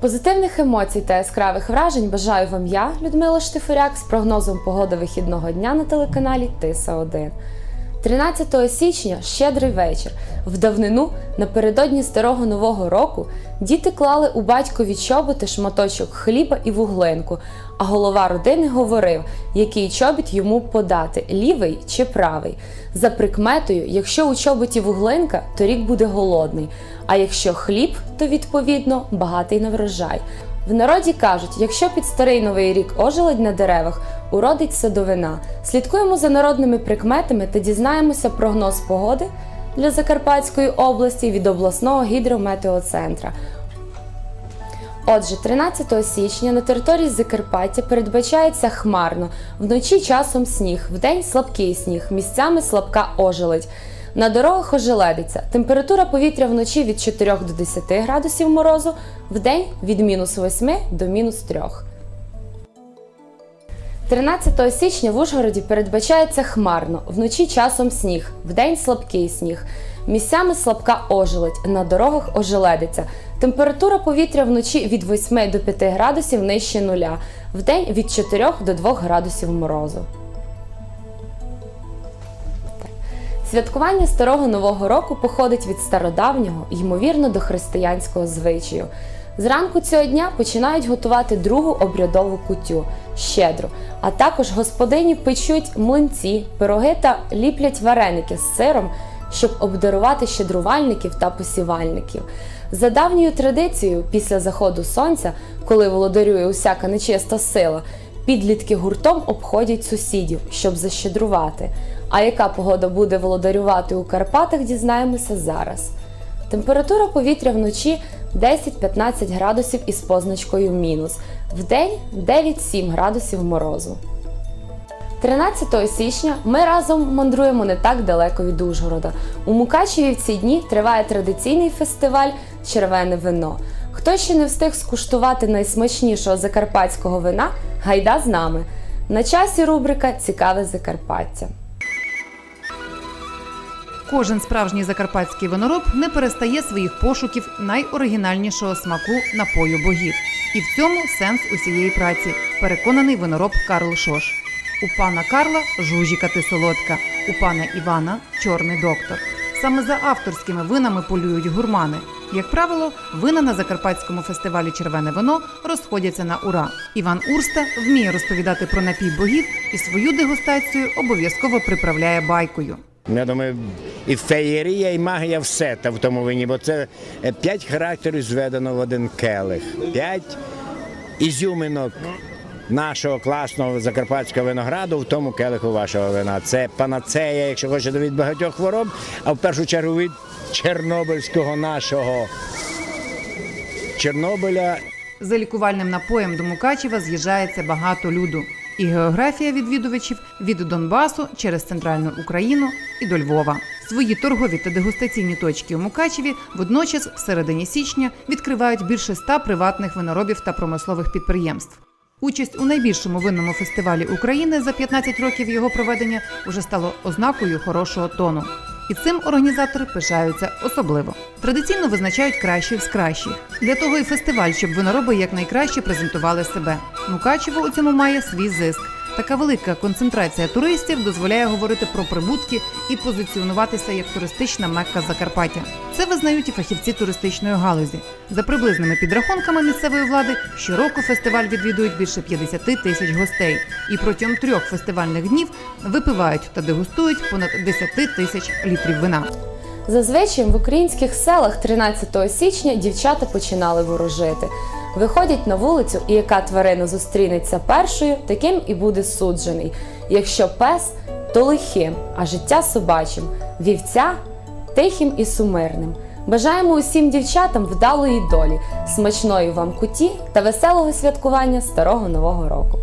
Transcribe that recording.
Позитивних емоцій та яскравих вражень бажаю вам я, Людмила Штифуряк, з прогнозом погоди вихідного дня на телеканалі Тиса 1 13 січня щедрий вечір. В давнину напередодні старого нового року діти клали у батькові чоботи шматочок хліба і вуглинку, а голова родини говорив, який чобіт йому подати лівий чи правий. За прикметою, якщо у чоботі вуглинка, то рік буде голодний, а якщо хліб, то відповідно багатий на врожай. В народі кажуть, якщо під старий новий рік ожеледь на деревах, уродить садовина. Слідкуємо за народними прикметами та дізнаємося прогноз погоди для Закарпатської області від обласного гідрометеоцентра. Отже, 13 січня на території Закарпаття передбачається хмарно, вночі часом сніг, вдень слабкий сніг, місцями слабка ожеледь. На дорогах ожеледиться. Температура повітря вночі від 4 до 10 градусів морозу, вдень від мінус 8 до мінус 3. 13 січня в Ужгороді передбачається хмарно, вночі часом сніг, вдень слабкий сніг. Місцями слабка ожеледь, на дорогах ожеледиться. Температура повітря вночі від 8 до 5 градусів нижче нуля, вдень від 4 до 2 градусів морозу. Святкування старого нового року походить від стародавнього, ймовірно, до християнського звичаю. Зранку цього дня починають готувати другу обрядову кутю щедру, а також господині печуть млинці, пироги та ліплять вареники з сиром, щоб обдарувати щедрувальників та посівальників. За давньою традицією, після заходу сонця, коли володарює усяка нечиста сила, підлітки гуртом обходять сусідів, щоб защедрувати. А яка погода буде володарювати у Карпатах, дізнаємося зараз. Температура повітря вночі 10-15 градусів із позначкою мінус, вдень 9-7 градусів морозу. 13 січня ми разом мандруємо не так далеко від Ужгорода. У Мукачеві в ці дні триває традиційний фестиваль Червене вино. Хто ще не встиг скуштувати найсмачнішого закарпатського вина, гайда з нами. На часі рубрика Цікаве Закарпаття. Кожен справжній закарпатський винороб не перестає своїх пошуків найоригінальнішого смаку напою богів. І в цьому сенс усієї праці. Переконаний винороб Карл Шош. У пана Карла жужіка ти солодка, у пана Івана чорний доктор. Саме за авторськими винами полюють гурмани. Як правило, вина на закарпатському фестивалі Червене вино розходяться на ура. Іван Урста вміє розповідати про напій богів і свою дегустацію обов'язково приправляє байкою. Я думаю, і феєрія, і магія все та в тому вині, бо це е, п'ять характерів зведено в один келих, п'ять ізюминок нашого класного закарпатського винограду в тому келиху вашого вина. Це панацея, якщо хочете, від багатьох хвороб, а в першу чергу від Чорнобильського нашого Чорнобиля. За лікувальним напоєм до Мукачева з'їжджається багато люду. І географія відвідувачів від Донбасу через центральну Україну і до Львова. Свої торгові та дегустаційні точки у Мукачеві водночас в середині січня відкривають більше ста приватних виноробів та промислових підприємств. Участь у найбільшому винному фестивалі України за 15 років його проведення уже стало ознакою хорошого тону. І цим організатори пишаються особливо. Традиційно визначають кращих з кращих. Для того і фестиваль, щоб винороби якнайкраще презентували себе. Мукачево у цьому має свій зиск. Така велика концентрація туристів дозволяє говорити про прибутки і позиціонуватися як туристична мекка Закарпаття. Це визнають і фахівці туристичної галузі. За приблизними підрахунками місцевої влади, щороку фестиваль відвідують більше 50 тисяч гостей, і протягом трьох фестивальних днів випивають та дегустують понад 10 тисяч літрів вина. Зазвичай в українських селах 13 січня дівчата починали ворожити. Виходять на вулицю, і яка тварина зустрінеться першою, таким і буде суджений. Якщо пес, то лихим, а життя собачим, вівця тихим і сумирним. Бажаємо усім дівчатам вдалої долі, смачної вам куті та веселого святкування старого нового року.